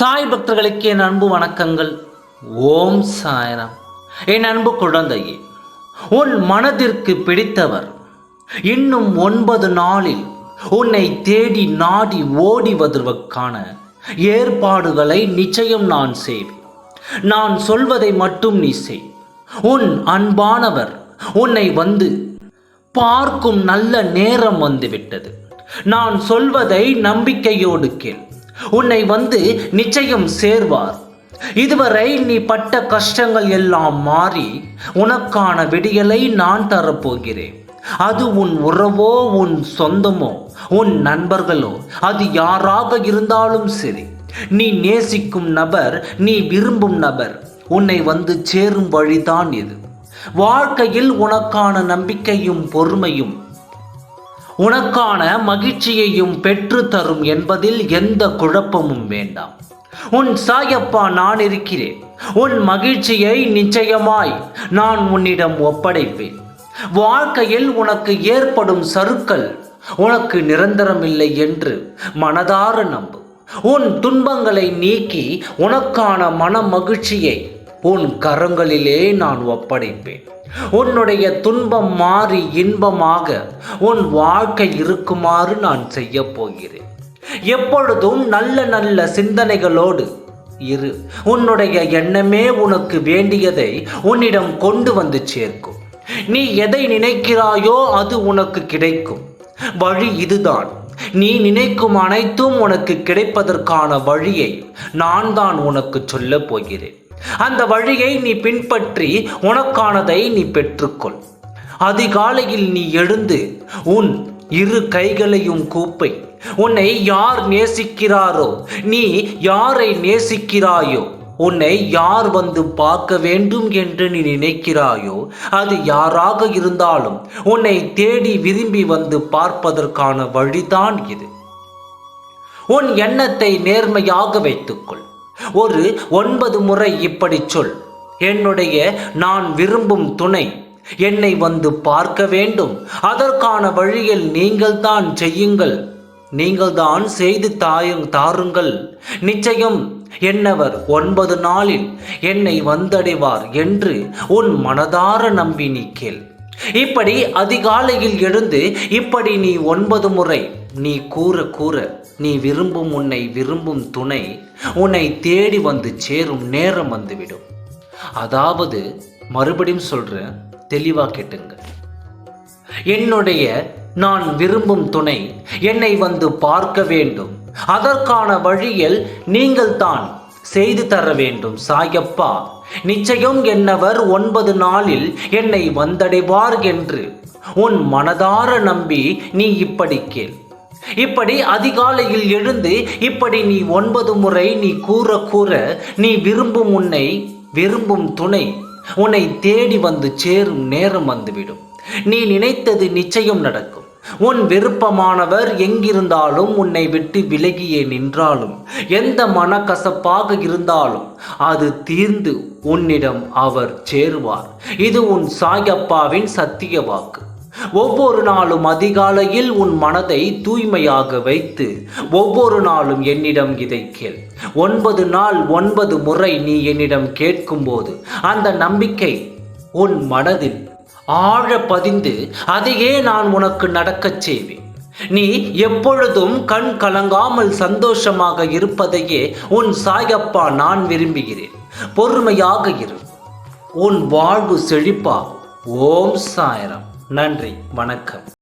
சாய் பக்தர்களுக்கு என் அன்பு வணக்கங்கள். ஓம் சாய்ராம். என் அன்பு குழந்தையே உன் மனதிற்கு பிடித்தவர் இன்னும் ஒன்பது நாளில் உன்னை தேடி நாடி ஓடி வருவதற்கான ஏற்பாடுகளை நிச்சயம் நான் செய்வேன். நான் சொல்வதை மட்டும் நீ செய். உன் அன்பானவர் உன்னை வந்து பார்க்கும் நல்ல நேரம் வந்துவிட்டது. நான் சொல்வதை நம்பிக்கையோடு கேள். உன்னை வந்து நிச்சயம் சேர்வார். இதுவரை நீ பட்ட கஷ்டங்கள் எல்லாம் மாறி உனக்கான விடியலை நான் தரப்போகிறேன். அது உன் உறவோ உன் சொந்தமோ உன் நண்பர்களோ அது யாராக இருந்தாலும் சரி. நீ நேசிக்கும் நபர் நீ விரும்பும் நபர் உன்னை வந்து சேரும் வழிதான் இது. வாழ்க்கையில் உனக்கான நம்பிக்கையும் பொறுமையும் உனக்கான மகிழ்ச்சியையும் பெற்று தரும் என்பதில் எந்த குழப்பமும் வேண்டாம். உன் சாயப்பா நான் இருக்கிறேன். உன் மகிழ்ச்சியை நிச்சயமாய் நான் உன்னிடம் ஒப்படைப்பேன். வாழ்க்கையில் உனக்கு ஏற்படும் சருக்கள் உனக்கு நிரந்தரமில்லை என்று மனதார நம்பு. உன் துன்பங்களை நீக்கி உனக்கான மன மகிழ்ச்சியை உன் கரங்களிலே நான் ஒப்படைப்பேன். உன்னுடைய துன்பம் மாறி இன்பமாக உன் வாழ்க்கை இருக்குமாறு நான் செய்ய போகிறேன். எப்பொழுதும் நல்ல நல்ல சிந்தனைகளோடு இரு. உன்னுடைய எண்ணமே உனக்கு வேண்டியதை உன்னிடம் கொண்டு வந்து சேர்க்கும். நீ எதை நினைக்கிறாயோ அது உனக்கு கிடைக்கும். வழி இதுதான். நீ நினைக்கும் அனைத்தும் உனக்கு கிடைப்பதற்கான வழியை நான் தான் உனக்கு சொல்லப் போகிறேன். அந்த வழியை நீ பின்பற்றி உனக்கானதை நீ பெற்றுக்கொள். அதிகாலையில் நீ எழுந்து உன் இரு கைகளையும் கூப்பை. உன்னை யார் நேசிக்கிறாரோ நீ யாரை நேசிக்கிறாயோ உன்னை யார் வந்து பார்க்க வேண்டும் என்று நீ நினைக்கிறாயோ அது யாராக இருந்தாலும் உன்னை தேடி விரும்பி வந்து பார்ப்பதற்கான வழிதான் இது. உன் எண்ணத்தை நேர்மையாக வைத்துக்கொள். ஒரு ஒன்பது முறை இப்படி சொல். என்னுடைய நான் விரும்பும் துணை என்னை வந்து பார்க்க வேண்டும். அதற்கான வழியில் நீங்கள்தான் செய்யுங்கள். நீங்கள்தான் செய்து தாயும் தாருங்கள். நிச்சயம் என்னவர் ஒன்பது நாளில் என்னை வந்தடைவார் என்று உன் மனதார நம்பி நீக்கேள் கேள். இப்படி அதிகாலையில் எழுந்து இப்படி நீ ஒன்பது முறை நீ கூற கூற நீ விரும்பும் உன்னை விரும்பும் துணை உன்னை தேடி வந்து சேரும் நேரம் வந்துவிடும். அதாவது மறுபடியும் சொல்கிறேன் தெளிவாக கேட்டுங்க என்னுடைய நான் விரும்பும் துணை என்னை வந்து பார்க்க வேண்டும். அதற்கான வழியில் நீங்கள் தான் செய்து தர வேண்டும் சாயப்பா. நிச்சயம் என்னவர் ஒன்பது நாளில் என்னை வந்தடைவார் என்று உன் மனதார நம்பி நீ இப்படி கேள். இப்படி அதிகாலையில் எழுந்து இப்படி நீ ஒன்பது முறை நீ கூற கூற நீ விரும்பும் உன்னை விரும்பும் துணை உன்னை தேடி வந்து சேரும் நேரம் வந்துவிடும். நீ நினைத்தது நிச்சயம் நடக்கும். உன் விருப்பமானவர் எங்கிருந்தாலும் உன்னை விட்டு விலகியே நின்றாலும் எந்த மனக்கசப்பாக இருந்தாலும் அது தீர்ந்து உன்னிடம் அவர் சேருவார். இது உன் சாயப்பாவின் சத்திய வாக்கு. ஒவ்வொரு நாளும் அதிகாலையில் உன் மனதை தூய்மையாக வைத்து ஒவ்வொரு நாளும் என்னிடம் இதை கேள். ஒன்பது நாள் ஒன்பது முறை நீ என்னிடம் கேட்கும்போது அந்த நம்பிக்கை உன் மனதில் ஆழ பதிந்து அதையே நான் உனக்கு நடக்கச் செய்வேன். நீ எப்பொழுதும் கண் கலங்காமல் சந்தோஷமாக இருப்பதையே உன் சாயப்பா நான் விரும்புகிறேன். பொறுமையாக இரு. உன் வாழ்வு செழிப்பா. ஓம் சாயரம். நன்றி வணக்கம்.